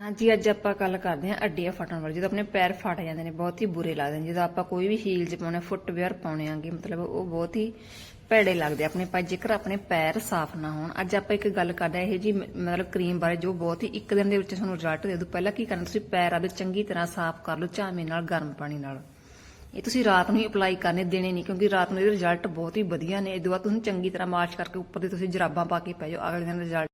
ਹਾਂਜੀ, ਅੱਜ ਆਪਾਂ ਗੱਲ ਕਰਦੇ ਹਾਂ ਅੱਡੀਆਂ ਫਟਣ ਵਾਲੀ, ਜਦੋਂ ਆਪਣੇ ਪੈਰ ਫਟ ਜਾਂਦੇ ਨੇ, ਬਹੁਤ ਹੀ ਬੁਰੇ ਲੱਗਦੇ ਨੇ। ਜਦੋਂ ਆਪਾਂ ਕੋਈ ਵੀ ਹੀਲਸ ਪਾਉਣੇ ਫੁੱਟਵੇਅਰ ਪਾਉਣੇ ਆਂਗੇ ਮਤਲਬ ਉਹ ਬਹੁਤ ਹੀ ਭੈੜੇ ਲੱਗਦੇ ਆਪਣੇ ਪਾ, ਜੇਕਰ ਆਪਣੇ ਪੈਰ ਸਾਫ਼ ਨਾ ਹੋਣ। ਅੱਜ ਆਪਾਂ ਇੱਕ ਗੱਲ ਕਰਦੇ ਹਾਂ, ਇਹ ਜੀ ਮਤਲਬ ਕਰੀਮ ਬਾਰੇ, ਜੋ ਬਹੁਤ ਹੀ ਇੱਕ ਦਿਨ ਦੇ ਵਿੱਚ ਤੁਹਾਨੂੰ ਰਿਜ਼ਲਟ ਦੇ ਦੂ ਪਹਿਲਾਂ ਕੀ ਕਰਨਾ, ਤੁਸੀਂ ਪੈਰ ਆਦੇ ਚੰਗੀ ਤਰ੍ਹਾਂ ਸਾਫ਼ ਕਰ ਲਓ ਝਾਮੇ ਨਾਲ, ਗਰਮ ਪਾਣੀ ਨਾਲ। ਇਹ ਤੁਸੀਂ ਰਾਤ ਨੂੰ ਹੀ ਅਪਲਾਈ ਕਰਨੇ ਦੇਣੇ ਨਹੀਂ, ਕਿਉਂਕਿ ਰਾਤ ਨੂੰ ਇਹਦੇ ਰਿਜ਼ਲਟ ਬਹੁਤ ਹੀ ਵਧੀਆ ਨੇ। ਇਹ ਤੋਂ ਬਾਅਦ ਤੁਸੀਂ ਚੰਗੀ ਤਰ੍ਹਾਂ ਮਾਲਿਸ਼ ਕਰਕੇ ਉੱਪਰ ਦੇ ਤੁਸੀਂ ਜਰਾਬਾਂ ਪਾ ਕੇ ਪੈ ਜਾਓ, ਅਗਲੇ ਦਿਨ ਰਿਜ਼ਲਟ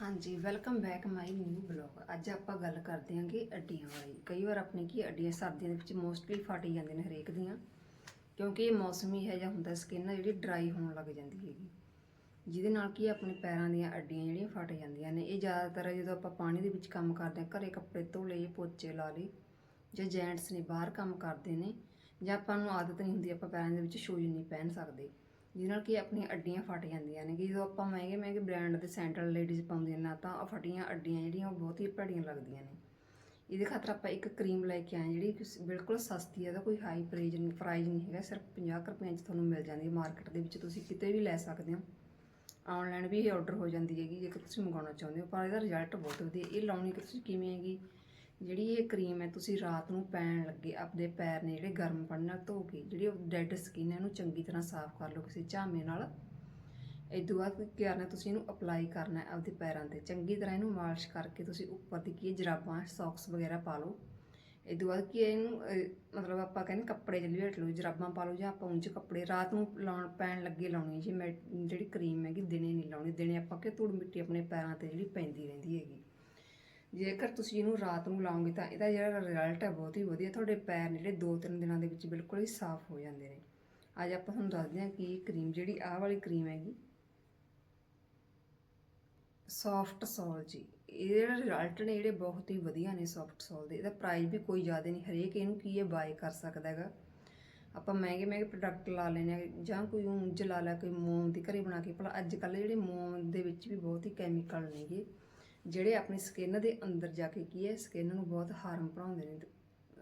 ਹਾਂਜੀ welcome back my new blog ਅੱਜ ਆਪਾਂ ਗੱਲ ਕਰਦੇ ਹਾਂਗੇ ਅੱਡੀਆਂ ਵਾਲੀ। ਕਈ ਵਾਰ ਆਪਣੇ ਕੀ ਅੱਡੀਆਂ ਸਰਦੀਆਂ ਦੇ ਵਿੱਚ ਮੋਸਟਲੀ ਫਟ ਜਾਂਦੇ ਨੇ ਹਰੇਕ ਦੀਆਂ, ਕਿਉਂਕਿ ਇਹ ਮੌਸਮੀ ਹੈ ਜਾਂ ਹੁੰਦਾ ਸਕਿਨ ਜਿਹੜੀ ਡਰਾਈ ਹੋਣ ਲੱਗ ਜਾਂਦੀ ਹੈਗੀ। ਜਿਹਦੇ ਨਾਲ ਕੀ ਆਪਣੇ ਪੈਰਾਂ ਦੀਆਂ ਅੱਡੀਆਂ ਜਿਹੜੀਆਂ ਫਟ ਜਾਂਦੀਆਂ ਨੇ। ਇਹ ਜ਼ਿਆਦਾਤਰ ਜਦੋਂ ਆਪਾਂ ਪਾਣੀ ਦੇ ਵਿੱਚ ਕੰਮ ਕਰਦੇ ਹਾਂ, ਘਰੇ ਕੱਪੜੇ ਧੋ ਲਏ ਪੋਚੇ ਲਾ ਲਏ, ਜਾਂ ਜੈਂਟਸ ਨੇ ਬਾਹਰ ਕੰਮ ਕਰਦੇ ਨੇ, ਜਾਂ ਆਪਾਂ ਨੂੰ ਆਦਤ ਨਹੀਂ ਹੁੰਦੀ, ਆਪਾਂ ਪੈਰਾਂ ਦੇ ਵਿੱਚ ਸ਼ੂਜ਼ ਨਹੀਂ ਪਹਿਨ ਸਕਦੇ। ਜਿਹਦੇ ਨਾਲ ਕਿ ਆਪਣੀਆਂ ਅੱਡੀਆਂ ਫਟ ਜਾਂਦੀਆਂ ਨੇ, ਕਿ ਜਦੋਂ ਆਪਾਂ ਮਹਿੰਗੇ ਮਹਿੰਗੇ ਬ੍ਰਾਂਡ ਦੇ ਸੈਂਟਰਲ ਲੇਡੀਜ਼ ਪਾਉਂਦੇ ਨੇ, ਤਾਂ ਉਹ ਫਟੀਆਂ ਅੱਡੀਆਂ ਜਿਹੜੀਆਂ ਉਹ ਬਹੁਤ ਹੀ ਭੈੜੀਆਂ ਲੱਗਦੀਆਂ ਨੇ। ਇਹਦੇ ਖਾਤਰ ਆਪਾਂ ਇੱਕ ਕਰੀਮ ਲੈ ਕੇ ਆਏ, ਜਿਹੜੀ ਬਿਲਕੁਲ ਸਸਤੀ ਹੈ ਇਹਦਾ ਕੋਈ ਹਾਈ ਪ੍ਰਾਈਜ਼ ਨਹੀਂ ਪ੍ਰਾਈਜ਼ ਨਹੀਂ ਹੈਗਾ, ਸਿਰਫ 50 ਕੁ ਰੁਪਏ 'ਚ ਤੁਹਾਨੂੰ ਮਿਲ ਜਾਂਦੀ ਹੈ ਮਾਰਕੀਟ ਦੇ ਵਿੱਚ, ਤੁਸੀਂ ਕਿਤੇ ਵੀ ਲੈ ਸਕਦੇ ਹੋ। ਆਨਲਾਈਨ ਵੀ ਇਹ ਆਰਡਰ ਹੋ ਜਾਂਦੀ ਹੈਗੀ, ਜੇਕਰ ਤੁਸੀਂ ਮੰਗਾਉਣਾ ਚਾਹੁੰਦੇ ਹੋ, ਪਰ ਇਹਦਾ ਰਿਜ਼ਲਟ ਬਹੁਤ ਵਧੀਆ, ਇਹ ਲਾਉਣੀ ਕਿ ਤੁਸੀਂ ਕਿਵੇਂ ਹੈਗੀ? ਜਿਹੜੀ ਇਹ ਕਰੀਮ ਹੈ ਤੁਸੀਂ ਰਾਤ ਨੂੰ ਪੈਣ ਲੱਗੇ ਆਪਣੇ ਪੈਰ ਨੇ ਜਿਹੜੇ ਗਰਮ ਪਾਣੀ ਨਾਲ ਧੋ ਕੇ ਜਿਹੜੀ ਉਹ ਡੈਡ ਸਕਿਨ ਹੈ ਇਹਨੂੰ ਚੰਗੀ ਤਰ੍ਹਾਂ ਸਾਫ਼ ਕਰ ਲਓ ਕਿਸੇ ਝਾਮੇ ਨਾਲ। ਇਹ ਤੋਂ ਬਾਅਦ ਕੀ ਕਰਨਾ ਤੁਸੀਂ ਇਹਨੂੰ ਅਪਲਾਈ ਕਰਨਾ ਹੈ ਆਪਦੇ ਪੈਰਾਂ ਤੇ। ਚੰਗੀ ਤਰ੍ਹਾਂ ਇਹਨੂੰ ਮਾਲਿਸ਼ ਕਰਕੇ ਤੁਸੀਂ ਉੱਪਰ ਦੀ ਕੀ ਹੈ, ਜਰਾਬਾਂ ਸੌਕਸ ਵਗੈਰਾ ਪਾ ਲਓ। ਇਹ ਤੋਂ ਬਾਅਦ ਕੀ ਹੈ ਇਹਨੂੰ ਮਤਲਬ ਆਪਾਂ ਕਹਿੰਦੇ ਕੱਪੜੇ ਚ ਹਟ ਲਓ ਜਰਾਬਾਂ ਪਾ ਲਓ ਜਾਂ ਆਪਾਂ ਉਂਝ ਕੱਪੜੇ ਰਾਤ ਨੂੰ ਲਾਉਣ ਪੈਣ ਲੱਗੇ ਲਾਉਣੀ ਜੀ ਮੈਂ ਜਿਹੜੀ ਕਰੀਮ ਹੈਗੀ ਦਿਨੇ ਨਹੀਂ ਲਾਉਣੀ ਦਿਨੇ ਆਪਾਂ ਕਿ ਧੂੜ ਮਿੱਟੀ ਆਪਣੇ ਪੈਰਾਂ ਤੇ ਜਿਹੜੀ ਪੈਂਦੀ ਰਹਿੰਦੀ ਹੈਗੀ। ਜੇਕਰ ਤੁਸੀਂ ਇਹਨੂੰ ਰਾਤ ਨੂੰ ਲਾਓਗੇ ਤਾਂ ਇਹਦਾ ਜਿਹੜਾ ਰਿਜ਼ਲਟ ਹੈ ਬਹੁਤ ਹੀ ਵਧੀਆ, ਤੁਹਾਡੇ ਪੈਰ ਨੇ ਜਿਹੜੇ 2-3 ਦਿਨਾਂ ਦੇ ਵਿੱਚ ਬਿਲਕੁਲ ਹੀ ਸਾਫ਼ ਹੋ ਜਾਂਦੇ ਨੇ। ਅੱਜ ਆਪਾਂ ਤੁਹਾਨੂੰ ਦੱਸਦੇ ਹਾਂ ਕਿ ਇਹ ਕਰੀਮ ਜਿਹੜੀ, ਆਹ ਵਾਲੀ ਕਰੀਮ ਹੈਗੀ। ਸੌਫਟ ਸੋਲ ਜੀ। ਇਹਦੇ ਜਿਹੜੇ ਰਿਜ਼ਲਟ ਨੇ ਜਿਹੜੇ ਬਹੁਤ ਹੀ ਵਧੀਆ ਨੇ ਸੌਫਟ ਸੋਲ ਦੇ। ਇਹਦਾ ਪ੍ਰਾਈਸ ਵੀ ਕੋਈ ਜ਼ਿਆਦਾ ਨਹੀਂ। ਹਰੇਕ ਇਹਨੂੰ ਕੀ ਇਹ ਬਾਏ ਕਰ ਸਕਦਾ ਹੈਗਾ। ਆਪਾਂ ਮਹਿੰਗੇ ਮਹਿੰਗੇ ਪ੍ਰੋਡਕਟ ਲਾ ਲੈਨੇ ਆ ਜਾਂ ਕੋਈ ਉਂਝ ਲਾ ਲੈ, ਕੋਈ ਮੋਮ ਦੀ ਘਰੇ ਬਣਾ ਕੇ। ਭਲਾ ਅੱਜ ਕੱਲ੍ਹ ਜਿਹੜੇ ਮੋਮ ਦੇ ਵਿੱਚ ਵੀ ਬਹੁਤ ਹੀ ਕੈਮੀਕਲ ਨੇਗੇ ਜਿਹੜੇ ਆਪਣੀ ਸਕਿਨ ਦੇ ਅੰਦਰ ਜਾ ਕੇ ਕੀ ਹੈ ਸਕਿਨ ਨੂੰ ਬਹੁਤ ਹਾਰਮ ਪਹੁੰਚਾਉਂਦੇ ਨੇ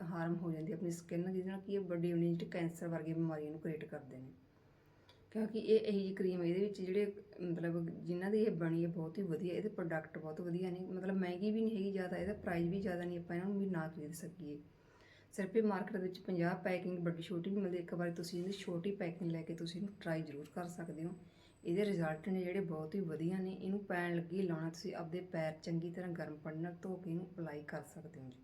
ਹਾਰਮ ਹੋ ਜਾਂਦੀ ਆਪਣੀ ਸਕਿਨ ਜਿਹਦੇ ਨਾਲ ਕੀ ਹੈ ਵੱਡੀ ਇਮਿਊਨਿਟੀ ਕੈਂਸਰ ਵਰਗੀ ਬਿਮਾਰੀਆਂ ਨੂੰ ਕ੍ਰੀਏਟ ਕਰਦੇ ਨੇ। ਕਿਉਂਕਿ ਇਹ ਇਹੀ ਜਿਹੀ ਕਰੀਮ ਇਹਦੇ ਵਿੱਚ ਜਿਹੜੇ ਮਤਲਬ ਜਿਨ੍ਹਾਂ ਦੀ ਇਹ ਬਣੀ ਹੈ, ਬਹੁਤ ਹੀ ਵਧੀਆ, ਇਹਦੇ ਪ੍ਰੋਡਕਟ ਬਹੁਤ ਵਧੀਆ ਨੇ। ਮਤਲਬ ਮਹਿੰਗੀ ਵੀ ਨਹੀਂ ਹੈਗੀ ਜ਼ਿਆਦਾ, ਇਹਦਾ ਪ੍ਰਾਈਸ ਵੀ ਜ਼ਿਆਦਾ ਨਹੀਂ, ਆਪਾਂ ਇਹਨਾਂ ਨੂੰ ਵੀ ਨਾ ਖਰੀਦ ਸਕੀਏ। ਸਿਰਫ ਇਹ ਮਾਰਕੀਟ ਦੇ ਵਿੱਚ 50 ਪੈਕਿੰਗ ਵੱਡੀ ਛੋਟੀ ਵੀ ਮਿਲਦੀ ਇੱਕ ਵਾਰੀ ਤੁਸੀਂ ਇਹਦੀ ਛੋਟੀ ਪੈਕਿੰਗ ਲੈ ਕੇ ਤੁਸੀਂ ਇਹਨੂੰ ਟਰਾਈ ਜ਼ਰੂਰ ਕਰ ਸਕਦੇ ਹੋ। ਇਹਦੇ ਰਿਜ਼ਲਟ ਨੇ ਜਿਹੜੇ ਬਹੁਤ ਹੀ ਵਧੀਆ ਨੇ, ਇਹਨੂੰ ਪੈਣ ਲੱਗੀ ਲਾਉਣਾ, ਤੁਸੀਂ ਆਪਦੇ ਪੈਰ ਚੰਗੀ ਤਰ੍ਹਾਂ ਗਰਮ ਪਾਣੀ ਨਾਲ ਧੋ ਕੇ ਇਹਨੂੰ ਅਪਲਾਈ ਕਰ ਸਕਦੇ ਹੋ ਜੀ।